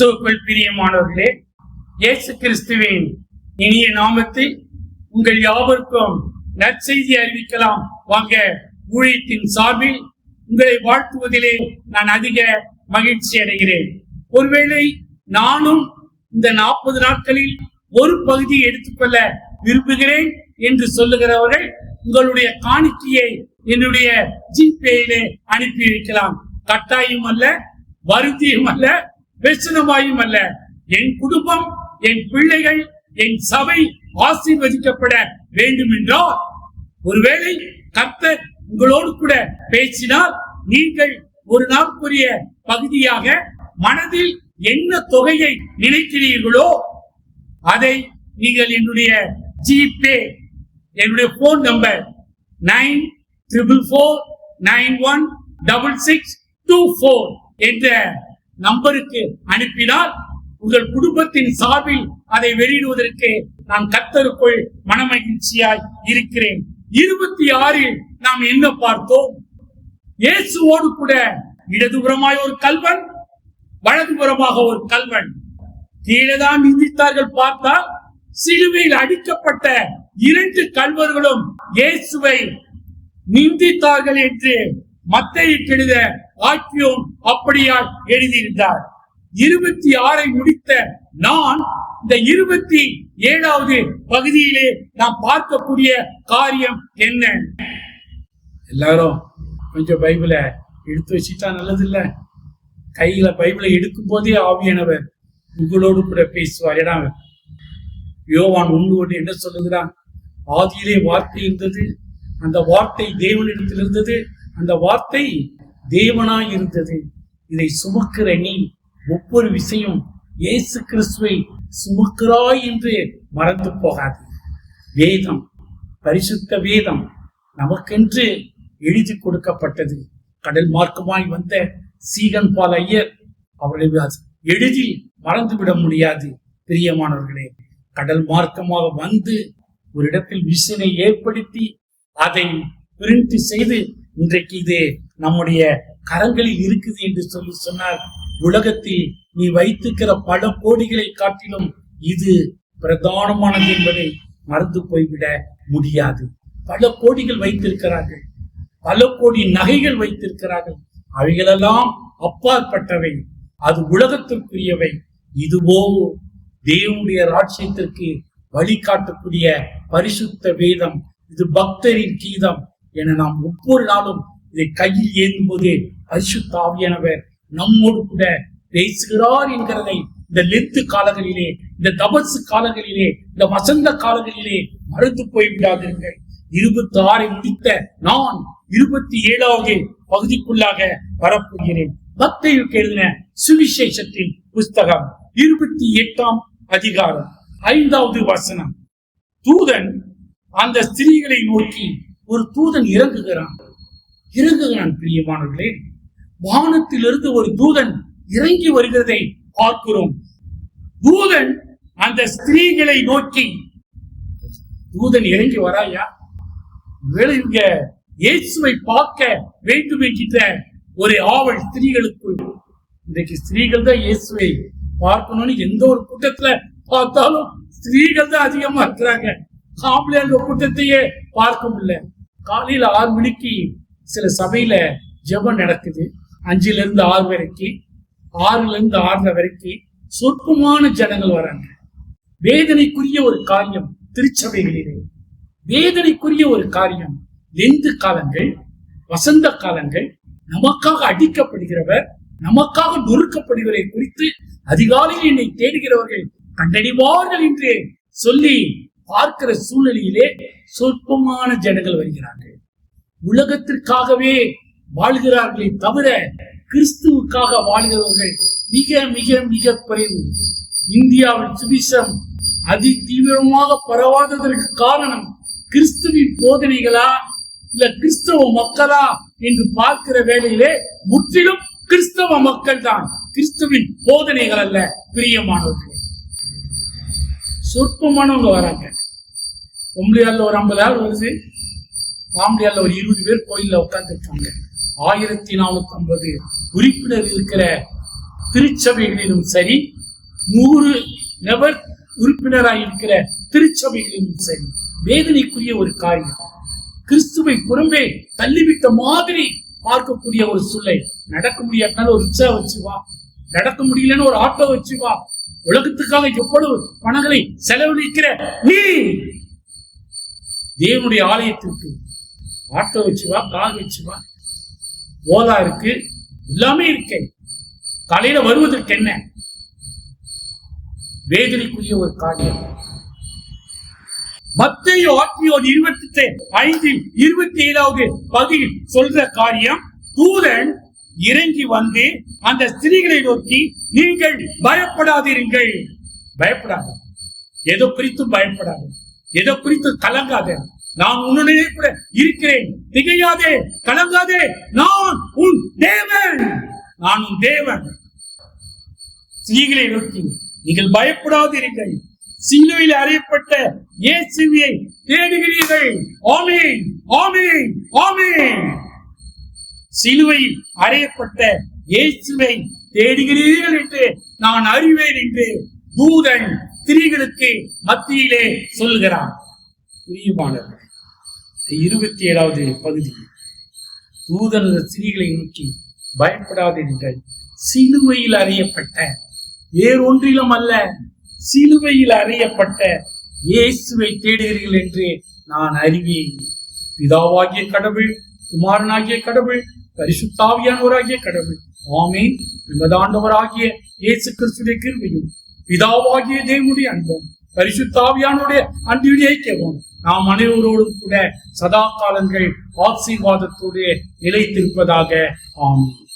கிறிஸ்துவுக்குள் பிரியமானவர்களே இயேசு கிறிஸ்துவின் இனிய நாமத்தில் உங்கள் யாவருக்கும் நற்செய்தி அறிவிக்கலாம். வாங்க ஊழியத்தின் சார்பில் உங்களை வாழ்த்துவதிலே நான் அதிக மகிழ்ச்சி அடைகிறேன். ஒருவேளை நானும் இந்த நாற்பது நாட்களில் ஒரு பகுதியை எடுத்துக்கொள்ள விரும்புகிறேன் என்று சொல்லுகிறவர்கள் உங்களுடைய காணிக்கையை என்னுடைய ஜிபேயிலே அனுப்பி வைக்கலாம் கட்டாயம் அல்ல வருத்தியும் அல்ல வெசனமாயும் அல்ல என் குடும்பம் என் பிள்ளைகள் என் சபை ஆசீர்வதிக்கப்பட வேண்டும் என்றால் ஒருவேளை கர்த்தர் உங்களோடு கூட பேசினால் நீங்கள் ஒரு நாளுக்குரிய பகுதியாக மனதில் என்ன தொகையை நினைக்கிறீர்களோ அதை நீங்கள் என்னுடைய ஜிபே என்னுடைய phone number nine triple four nine one double six two four என்ற நம்பருக்கு அனுப்பினால் உங்கள் குடும்பத்தின் சார்பில் அதை வெளியிடுவதற்கு நான் கத்தருக்குள் மனமகிழ்ச்சியாய் இருக்கிறேன். இருபத்தி ஆறில் நாம் என்ன பார்த்தோம்? இயேசுவோடு கூட இடதுபுறமாய் ஒரு கல்வன் வலதுபுறமாக ஒரு கல்வன். கீழேதான் நிந்தித்தார்கள் பார்த்தால் சிலுவையில் அடிக்கப்பட்ட இரண்டு கல்வர்களும் இயேசுவை நிந்தித்தார்கள் என்று மத்தையை ஆக்கியோன் அப்படியால் எழுதியிருந்தார். இருபத்தி ஆறை முடித்த நான் இந்த இருபத்தி ஏழாவது பகுதியிலே நாம் பார்க்கக்கூடிய காரியம் என்ன? எல்லாரும் கொஞ்சம் பைபிளை எடுத்து வச்சுட்டா நல்லது இல்ல கையில பைபிளை எடுக்கும் போதே ஆவியானவர் உங்களோடு கூட பேசுவார். ஏன்னா யோவான் ஒன்று ஒன்று என்ன சொல்லுகிறான் ஆதியிலே வார்த்தை இருந்தது அந்த வார்த்தை தேவனிடத்தில் இருந்தது அந்த வார்த்தை தேவனாய் இருந்தது இதை சுமக்கிற நீ ஒவ்வொரு விஷயம் இயேசு கிறிஸ்துவை சுமக்கிறாய் என்று மறந்து போகாது. வேதம் பரிசுத்த வேதம் நமக்கென்று எழுதி கொடுக்கப்பட்டது. கடல் மார்க்கமாய் வந்த சீகன் பால் ஐயர் அவர்களை எழுதி மறந்துவிட முடியாது. பிரியமானவர்களே கடல் மார்க்கமாக வந்து ஒரு இடத்தில் மிஷினை ஏற்படுத்தி அதை பிரிண்ட் செய்து இன்றைக்கு இது நம்முடைய கரங்களில் இருக்குது என்று சொல்லி சொன்னார் உலகத்தில் நீ வைத்திருக்கிற பல கோடிகளை காட்டிலும் இது பிரதானமானது என்பதை மறந்து போய்விட முடியாது. பல கோடிகள் வைத்திருக்கிறார்கள். பல கோடி நகைகள் வைத்திருக்கிறார்கள். அவைகளெல்லாம் அப்பாற்பட்டவை. அது உலகத்திற்குரியவை. இதுவோ தேவனுடைய ராட்சியத்திற்கு வழிகாட்டக்கூடிய பரிசுத்த வேதம். இது பக்தரின் கீதம். என நாம் ஒவ்வொரு நாளும் இதை கையில் ஏந்தும் போது பரிசுத்தாவியானவர் நம்மோடு கூட பேசுகிறார் என்கிறதை இந்த லெத்து காலங்களிலே இந்த தபசு காலங்களிலே இந்த வசந்த காலங்களிலே மறந்து போய்விடாதீர்கள். இருபத்தி ஆறை முடித்த நான் இருபத்தி ஏழாவது பகுதிக்குள்ளாக வரப்போகிறேன். பக்தையுக்கு எழுதின சுவிசேஷத்தின் புஸ்தகம் இருபத்தி எட்டாம் அதிகாரம் ஐந்தாவது வசனம். தூதன் அந்த ஸ்திரீகளை நோக்கி ஒரு தூதன் இறங்குகிறான். இறங்குகிறான் பிரியமானவர்களே. வானத்திலிருந்து ஒரு தூதன் இறங்கி வருகிறதை பார்க்கிறோம். தூதன் அந்த ஸ்திரீகளை நோக்கி தூதன் இறங்கி வராயா? இங்க இயேசுவை பார்க்க வேண்டும் என்கின்ற ஒரு ஆவல் ஸ்திரீகளுக்குள். இன்றைக்கு ஸ்திரீகள் தான் இயேசுவை பார்க்கணும்னு எந்த ஒரு கூட்டத்துல பார்த்தாலும் ஸ்திரீகள் தான் அதிகமா இருக்கிறாங்க. ஆம்பளை அந்த கூட்டத்தையே பார்க்க முடியல. காலையில ஆறு மணிக்கு சில சபையில ஜெபம் நடக்குது. அஞ்சுல இருந்து ஆறு வரைக்கும் ஆறுல இருந்து ஆறரை வரைக்கும் சொற்பமான ஜனங்கள் வராங்க. வேதனைக்குரிய ஒரு காரியம் திருச்சபைகளிலே. வேதனைக்குரிய ஒரு காரியம் லெந்து காலங்கள் வசந்த காலங்கள். நமக்காக அடிக்கப்படுகிறவர் நமக்காக நொறுக்கப்படுகிறதை குறித்து அதிகாலையில் என்னை தேடுகிறவர்கள் கண்டறிவார்கள் என்று சொல்லி பார்க்கிற சூழ்நிலையிலே சொற்பமான ஜனங்கள் வருகிறார்கள். உலகத்திற்காகவே வாழ்கிறார்களே தவிர கிறிஸ்துவுக்காக வாழ்கிறவர்கள் மிக மிக மிக குறைவு. இந்தியாவில் சுவிசம் அதி தீவிரமாக பரவாததற்கு காரணம் கிறிஸ்துவின் போதனைகளா இல்ல கிறிஸ்தவ மக்களா என்று பார்க்கிற வேளையிலே முற்றிலும் கிறிஸ்தவ மக்கள் தான் கிறிஸ்துவின் போதனைகள் அல்ல பிரியமானவர்கள். சொற்பமானவங்க வராங்க. பொம்பளையால ஒரு ஐம்பது ஆள் வருது. பாம்படியால ஒரு இருபது பேர் கோயில்ல உட்காந்துருக்காங்க ஆயிரத்தி நானூத்தி ஐம்பது உறுப்பினர் இருக்கிற திருச்சபைகளிலும் சரி நூறு நபர் உறுப்பினராக இருக்கிற திருச்சபைகளிலும் சரி வேதனைக்குரிய ஒரு காரியம். கிறிஸ்துவை புறம்பே தள்ளிவிட்ட மாதிரி பார்க்கக்கூடிய ஒரு சூழ்நிலை. நடக்க முடியாட்டாலும் ஒரு ரிக்ஷா வச்சு வா. நடக்க முடியலன்னு ஒரு ஆட்டோ வச்சு வா. உலகத்துக்காக எவ்வளவு பணங்களை செலவழிக்கிற நீ தேவனுடைய ஆலயத்திற்கு ஆட்டோ வச்சு வா கார் வச்சு வா. ஓலா இருக்கு. எல்லாமே இருக்கு. காலையில வருவதற்கு என்ன? வேதனைக்குரிய ஒரு காரியம். மத்திய ஆத்மியோடு இருபத்தி ஐந்தில் இருபத்தி ஏழாவது பகுதியில் சொல்ற காரியம் தூதன் இறங்கி வந்து அந்த ஸ்திரீகளை நோக்கி நீங்கள் பயப்படாதீர்கள். பயப்படாத. எதோ குறித்தும் பயப்படாது. எதை குறித்து கலங்காத. நான் உன்னுடைய கூட இருக்கிறேன். திகையாதே கலங்காதே. நான் உன் தேவன். நான் உன் தேவன். ஸ்திரீகளை நோக்கி நீங்கள் பயப்படாதீர்கள் சிலுவையில் அறையப்பட்ட இயேசுவை தேடுகிறீர்கள். ஆமே ஆமே ஆமே சிலுவையில் அறையப்பட்ட இயேசுவை தேடுகிறீர்கள் என்று நான் அறிவேன் என்று தூதன் ஸ்திரீகளுக்கு மத்தியிலே சொல்கிறான் பிரியமானவர்களே, இருபத்தி ஏழாவது பகுதி தூதன் ஸ்திரீகளை நோக்கி பயப்படாதீர்கள் சிலுவையில் அறியப்பட்ட வேறொன்றிலும் அல்ல சிலுவையில் அறியப்பட்ட இயேசுவை தேடுகிறீர்கள் என்று நான் அறிவேன். பிதாவாகிய கடவுள் குமாரனாகிய கடவுள் பரிசுத்தாவியானவராகிய கடவுள் ஆமே விமதாண்டவராகிய இயேசு கிறிஸ்துடைய கிருமையும் பிதாவாகிய தேவனுடைய அன்பும் பரிசுத்தாவியானுடைய அன்பியுடைய ஐக்கியமும் நாம் அனைவரோடும் கூட சதா காலங்கள் ஆசீர்வாதத்தோடு நிலைத்திருப்பதாக. ஆமீன்.